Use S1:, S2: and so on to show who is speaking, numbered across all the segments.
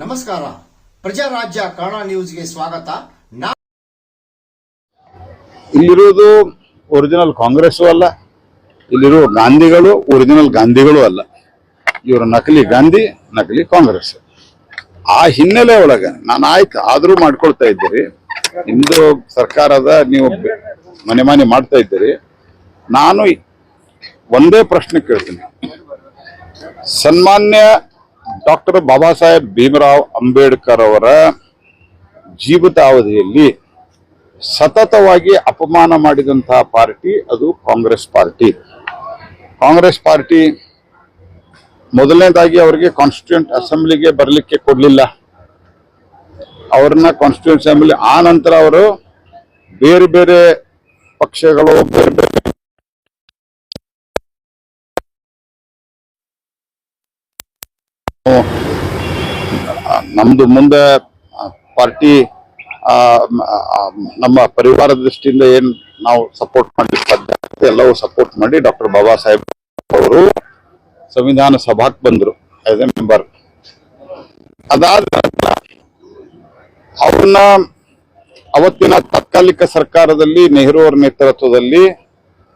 S1: ನಮಸ್ಕಾರ. ಪ್ರಜಾರಾಜ್ಯ ಕನ್ನಡ ನ್ಯೂಸ್ಗೆ ಸ್ವಾಗತ. ನಾ
S2: ಇಲ್ಲಿರುವುದು ಒರಿಜಿನಲ್ ಕಾಂಗ್ರೆಸ್ ಅಲ್ಲ. ಇಲ್ಲಿರುವ ಗಾಂಧಿಗಳು ಒರಿಜಿನಲ್ ಗಾಂಧಿಗಳು ಅಲ್ಲ. ಇವರು ನಕಲಿ ಗಾಂಧಿ, ನಕಲಿ ಕಾಂಗ್ರೆಸ್. ಆ ಹಿನ್ನೆಲೆ ಒಳಗೆ ನಾನು ಆಯ್ತು ಆದರೂ ಮಾಡ್ಕೊಳ್ತಾ ಇದ್ದೀರಿ. ನಿಮ್ದು ಸರ್ಕಾರದ ನೀವು ಮನೆ ಮನೆ ಮಾಡ್ತಾ ಇದ್ದೀರಿ. ನಾನು ಒಂದೇ ಪ್ರಶ್ನೆ ಕೇಳ್ತೀನಿ. ಸನ್ಮಾನ್ಯ ಡಾಕ್ಟರ್ ಬಾಬಾ ಸಾಹೇಬ್ ಭೀಮರಾವ್ ಅಂಬೇಡ್ಕರ್ ಅವರ ಜೀವಿತಾವಧಿಯಲ್ಲಿ ಸತತವಾಗಿ ಅಪಮಾನ ಮಾಡಿದಂತಹ ಪಾರ್ಟಿ ಅದು ಕಾಂಗ್ರೆಸ್ ಪಾರ್ಟಿ. ಕಾಂಗ್ರೆಸ್ ಪಾರ್ಟಿ ಮೊದಲನೇದಾಗಿ ಅವರಿಗೆ ಕಾನ್ಸ್ಟಿಟ್ಯೂಂಟ್ ಅಸೆಂಬ್ಲಿಗೆ ಬರಲಿಕ್ಕೆ ಕೊಡ್ಲಿಲ್ಲ. ಅವ್ರನ್ನ ಕಾನ್ಸ್ಟಿಟ್ಯೂನ್ ಅಸೆಂಬ್ಲಿ ಆ ನಂತರ ಅವರು ಬೇರೆ ಬೇರೆ ಪಕ್ಷಗಳು, ಬೇರೆ ಬೇರೆ ನಮ್ದು ಮುಂದೆ ಪಾರ್ಟಿ ನಮ್ಮ ಪರಿವಾರ ದೃಷ್ಟಿಯಿಂದ ಏನ್ ನಾವು ಸಪೋರ್ಟ್ ಮಾಡಿ ಸಾಧ್ಯ ಎಲ್ಲವೂ ಸಪೋರ್ಟ್ ಮಾಡಿ ಡಾಕ್ಟರ್ ಬಾಬಾ ಸಾಹೇಬ್ ಅವರು ಸಂವಿಧಾನ ಸಭಾಕ್ ಬಂದ್ರು ಆಸ್ ಎ ಮೆಂಬರ್ ಅದಾದ ನಂತರ ಅವತ್ತಿನ ತಾತ್ಕಾಲಿಕ ಸರ್ಕಾರದಲ್ಲಿ ನೆಹರು ಅವರ ನೇತೃತ್ವದಲ್ಲಿ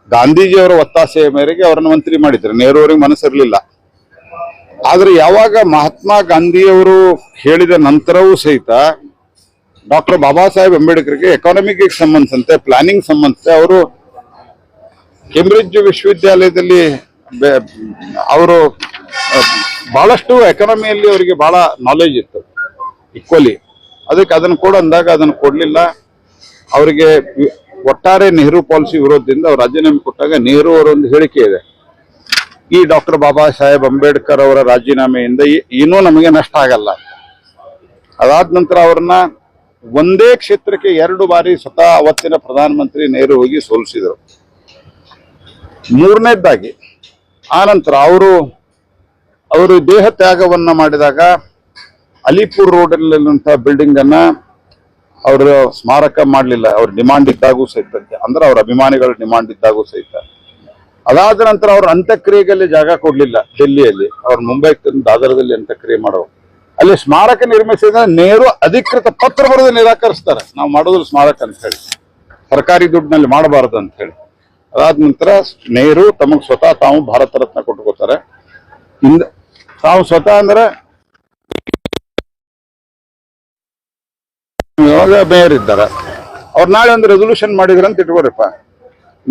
S2: ಗಾಂಧೀಜಿಯವರ ಒತ್ತಾಸೆಯ ಮೇರೆಗೆ ಅವರನ್ನು ಮಂತ್ರಿ ಮಾಡಿದ್ರು. ನೆಹರು ಅವರಿಗೆ ಮನಸ್ಸಿರಲಿಲ್ಲ. ಆದರೆ ಯಾವಾಗ ಮಹಾತ್ಮ ಗಾಂಧಿಯವರು ಹೇಳಿದ ನಂತರವೂ ಸಹಿತ ಡಾಕ್ಟರ್ ಬಾಬಾ ಸಾಹೇಬ್ ಅಂಬೇಡ್ಕರ್ಗೆ ಎಕಾನಮಿಗೆ ಸಂಬಂಧಿಸಿದಂತೆ ಪ್ಲಾನಿಂಗ್ ಸಂಬಂಧಿಸಿದಂತೆ ಅವರು ಕೇಂಬ್ರಿಡ್ಜ್ ವಿಶ್ವವಿದ್ಯಾಲಯದಲ್ಲಿ ಅವರು ಬಹಳಷ್ಟು ಎಕಾನಮಿಯಲ್ಲಿ ಅವರಿಗೆ ಬಹಳ ನಾಲೆಜ್ ಇತ್ತು. ಈಕ್ವಲಿ ಅದಕ್ಕೆ ಅದನ್ನು ಕೊಡು ಅಂದಾಗ ಅದನ್ನು ಕೊಡ್ಲಿಲ್ಲ. ಅವರಿಗೆ ಒಟ್ಟಾರೆ ನೆಹರು ಪಾಲಿಸಿ ವಿರೋಧದಿಂದ ಅವ್ರು ರಾಜೀನಾಮೆ ಕೊಟ್ಟಾಗ ನೆಹರು ಅವರೊಂದು ಹೇಳಿಕೆ ಇದೆ. ಈ ಡಾಕ್ಟರ್ ಬಾಬಾ ಸಾಹೇಬ್ ಅಂಬೇಡ್ಕರ್ ಅವರ ರಾಜೀನಾಮೆಯಿಂದ ಏನೂ ನಮಗೆ ನಷ್ಟ ಆಗಲ್ಲ. ಅದಾದ ನಂತರ ಅವ್ರನ್ನ ಒಂದೇ ಕ್ಷೇತ್ರಕ್ಕೆ ಎರಡು ಬಾರಿ ಸ್ವತಃ ಅವತ್ತಿನ ಪ್ರಧಾನಮಂತ್ರಿ ನೆಹರು ಹೋಗಿ ಸೋಲಿಸಿದರು. ಮೂರನೇದಾಗಿ ಆನಂತರ ಅವರು ಅವರು ದೇಹ ತ್ಯಾಗವನ್ನ ಮಾಡಿದಾಗ ಅಲಿಪುರ್ ರೋಡ್ ಅಲ್ಲಿರುವಂತಹ ಬಿಲ್ಡಿಂಗ್ ಅನ್ನ ಅವರು ಸ್ಮಾರಕ ಮಾಡಲಿಲ್ಲ. ಅವ್ರ ಡಿಮಾಂಡ್ ಇದ್ದಾಗೂ ಸಹಿತ. ಅಂದ್ರೆ ಅವ್ರ ಅಭಿಮಾನಿಗಳ ಡಿಮಾಂಡ್ ಇದ್ದಾಗೂ ಸಹಿತ. ಅದಾದ ನಂತರ ಅವ್ರ ಅಂತ್ಯಕ್ರಿಯೆಗೆ ಜಾಗ ಕೊಡ್ಲಿಲ್ಲ ಡೆಲ್ಲಿಯಲ್ಲಿ. ಅವ್ರು ಮುಂಬೈ ದಾದರದಲ್ಲಿ ಅಂತ್ಯಕ್ರಿಯೆ ಮಾಡೋ ಅಲ್ಲಿ ಸ್ಮಾರಕ ನಿರ್ಮಿಸಿದ ನೇರು ಅಧಿಕೃತ ಪತ್ರ ಬರೆದು ನಿರಾಕರಿಸ್ತಾರೆ. ನಾವು ಮಾಡೋದ್ರ ಸ್ಮಾರಕ ಅಂತ ಹೇಳಿ. ಸರ್ಕಾರಿ ದುಡ್ಡಿನಲ್ಲಿ ಮಾಡಬಾರದು ಅಂತ ಹೇಳಿ. ಅದಾದ ನಂತರ ನೇರು ತಮಗೆ ಸ್ವತಃ ತಾವು ಭಾರತ ರತ್ನ ಕೊಟ್ಕೋತಾರೆ. ಇಂದ, ತಾವು ಸ್ವತಃ ಅಂದ್ರೆ ಇವಾಗ ಮೇಯರ್ ಇದ್ದಾರೆ. ಅವ್ರು ನಾಳೆ ಒಂದು ರೆಸೊಲ್ಯೂಷನ್ ಮಾಡಿದ್ರು ಅಂತ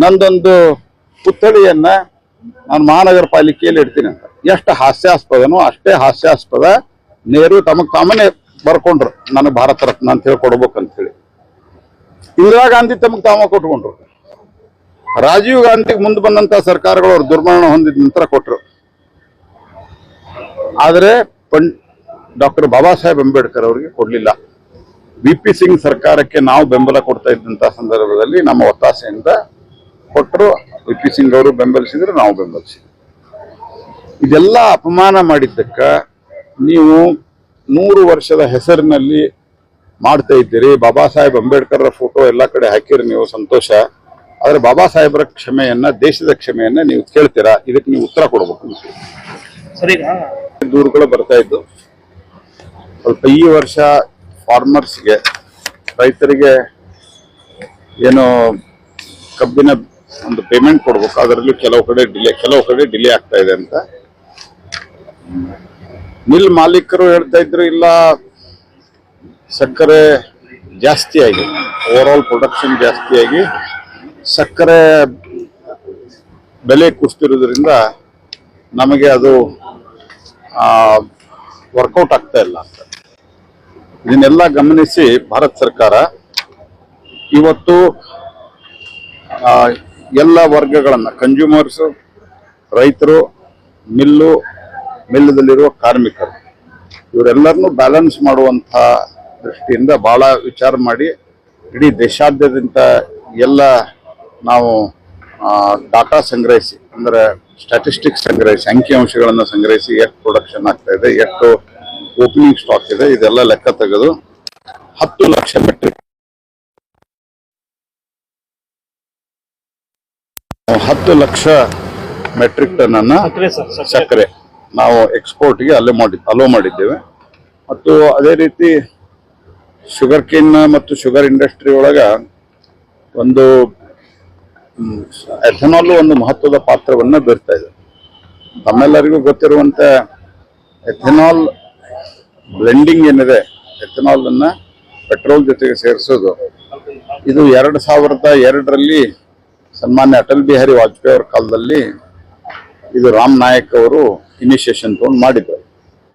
S2: ನಂದೊಂದು ಪುತ್ಥಳಿಯನ್ನ ನಾನು ಮಹಾನಗರ ಪಾಲಿಕೆಯಲ್ಲಿ ಇಡ್ತೀನಿ ಅಂತ. ಎಷ್ಟು ಹಾಸ್ಯಾಸ್ಪದನೋ ಅಷ್ಟೇ ಹಾಸ್ಯಾಸ್ಪದ ನೇರು ತಮಗ್ ತಾಮನೇ ಬರ್ಕೊಂಡ್ರು. ನನಗೆ ಭಾರತ ರತ್ನ ಅಂತ ಹೇಳಿ ಕೊಡ್ಬೇಕಂತ ಹೇಳಿ ಇಂದಿರಾ ಗಾಂಧಿ ತಮಗ್ ತಾಮ ಕೊಟ್ಕೊಂಡ್ರು. ರಾಜೀವ್ ಗಾಂಧಿಗೆ ಮುಂದೆ ಬಂದಂತ ಸರ್ಕಾರಗಳು ಅವ್ರು ದುರ್ಮರಣ ಹೊಂದಿದ ನಂತರ ಕೊಟ್ರು. ಆದರೆ ಪಂಡ್ ಡಾಕ್ಟರ್ ಬಾಬಾ ಸಾಹೇಬ್ ಅಂಬೇಡ್ಕರ್ ಅವರಿಗೆ ಕೊಡ್ಲಿಲ್ಲ. ವಿ ಪಿ ಸಿಂಗ್ ಸರ್ಕಾರಕ್ಕೆ ನಾವು ಬೆಂಬಲ ಕೊಡ್ತಾ ಇದ್ದಂತಹ ಸಂದರ್ಭದಲ್ಲಿ ನಮ್ಮ ಒತ್ತಾಸೆಯಿಂದ ಕೊಟ್ಟರು ವಿ ಪಿ ಸಿಂಗ್ ಅವರು ಬೆಂಬಲಿಸಿದ್ರು ನಾವು ಬೆಂಬಲಿಸಿದ್ವಿ. ಇದೆಲ್ಲ ಅಪಮಾನ ಮಾಡಿದ್ದಕ್ಕ ನೀವು ನೂರು ವರ್ಷದ ಹೆಸರಿನಲ್ಲಿ ಮಾಡ್ತಾ ಇದ್ದೀರಿ. ಬಾಬಾ ಸಾಹೇಬ್ ಅಂಬೇಡ್ಕರ್ ಫೋಟೋ ಎಲ್ಲ ಕಡೆ ಹಾಕಿರಿ ನೀವು ಸಂತೋಷ. ಆದರೆ ಬಾಬಾ ಸಾಹೇಬರ ಕ್ಷಮೆಯನ್ನ ದೇಶದ ಕ್ಷಮೆಯನ್ನ ನೀವು ಕೇಳ್ತೀರಾ? ಇದಕ್ಕೆ ನೀವು ಉತ್ತರ ಕೊಡ್ಬೇಕು ದೂರುಗಳು ಬರ್ತಾ ಇದ್ದು. ಸ್ವಲ್ಪ ಈ ವರ್ಷ ಫಾರ್ಮರ್ಸ್ಗೆ ರೈತರಿಗೆ ಏನು ಕಬ್ಬಿನ ಒಂದು ಪೇಮೆಂಟ್ ಕೊಡ್ಬೇಕು. ಅದರಲ್ಲಿ ಕೆಲವು ಕಡೆ ಡಿಲೇ ಕೆಲವು ಕಡೆ ಡಿಲೇ ಆಗ್ತಾ ಇದೆ ಅಂತ. ಮಿಲ್ ಮಾಲೀಕರು ಹೇಳ್ತಾ ಇದ್ರು, ಇಲ್ಲ, ಸಕ್ಕರೆ ಜಾಸ್ತಿ ಆಗಿ ಓವರ್ ಆಲ್ ಪ್ರೊಡಕ್ಷನ್ ಜಾಸ್ತಿಯಾಗಿ ಸಕ್ಕರೆ ಬೆಲೆ ಕುಸ್ತಿರೋದ್ರಿಂದ ನಮಗೆ ಅದು ವರ್ಕೌಟ್ ಆಗ್ತಾ ಇಲ್ಲ ಅಂತ. ಇದನ್ನೆಲ್ಲ ಗಮನಿಸಿ ಭಾರತ ಸರ್ಕಾರ ಇವತ್ತು ಎಲ್ಲ ವರ್ಗಗಳನ್ನ ಕನ್ಸ್ಯೂಮರ್ಸ್ ರೈತರು, ಮಿಲ್ಲು ಮಿಲ್ಲದಲ್ಲಿರುವ ಕಾರ್ಮಿಕರು, ಇವರೆಲ್ಲರನ್ನು ಬ್ಯಾಲೆನ್ಸ್ ಮಾಡುವಂಥ ದೃಷ್ಟಿಯಿಂದ ಭಾಳ ವಿಚಾರ ಮಾಡಿ ಇಡೀ ದೇಶಾದ್ಯಂತ ಎಲ್ಲ ನಾವು ಡಾಟಾ ಸಂಗ್ರಹಿಸಿ, ಅಂದ್ರೆ ಸ್ಟ್ಯಾಟಿಸ್ಟಿಕ್ಸ್ ಸಂಗ್ರಹಿಸಿ, ಅಂಕಿಅಂಶಗಳನ್ನು ಸಂಗ್ರಹಿಸಿ ಎಷ್ಟು ಪ್ರೊಡಕ್ಷನ್ ಆಗ್ತಾ ಇದೆ ಎಷ್ಟು ಓಪನಿಂಗ್ ಸ್ಟಾಕ್ ಇದೆ. ಇದೆಲ್ಲ ಲೆಕ್ಕ ತೆಗೆದು ಹತ್ತು ಲಕ್ಷ ಮೆಟ್ರಿಕ್ ಹತ್ತು ಲಕ್ಷ ಮೆಟ್ರಿಕ್ ಟನ್ ಅನ್ನ ಸಕ್ಕರೆ ನಾವು ಎಕ್ಸ್ಪೋರ್ಟ್ಗೆ ಅಲ್ಲೇ ಮಾಡಿ ಅಲೋ ಮಾಡಿದ್ದೇವೆ. ಮತ್ತು ಅದೇ ರೀತಿ ಶುಗರ್ ಕೇನ್ ಮತ್ತು ಶುಗರ್ ಇಂಡಸ್ಟ್ರಿ ಒಳಗ ಒಂದು ಎಥನಾಲ್ ಒಂದು ಮಹತ್ವದ ಪಾತ್ರವನ್ನ ಬೀರ್ತಾ ಇದೆ. ತಮ್ಮೆಲ್ಲರಿಗೂ ಗೊತ್ತಿರುವಂತೆ ಎಥೆನಾಲ್ ಬ್ಲೆಂಡಿಂಗ್ ಏನಿದೆ ಎಥನಾಲ್ ಅನ್ನ ಪೆಟ್ರೋಲ್ ಜೊತೆಗೆ ಸೇರಿಸೋದು. ಇದು ಎರಡು ಸಾವಿರದ ಎರಡರಲ್ಲಿ ಸನ್ಮಾನ್ಯ ಅಟಲ್ ಬಿಹಾರಿ ವಾಜಪೇಯಿ ಅವರ ಕಾಲದಲ್ಲಿ ಇದು ರಾಮ್ ನಾಯಕ್ ಅವರು ಇನಿಷಿಯೇಷನ್ ತಗೊಂಡು ಮಾಡಿದ್ರು.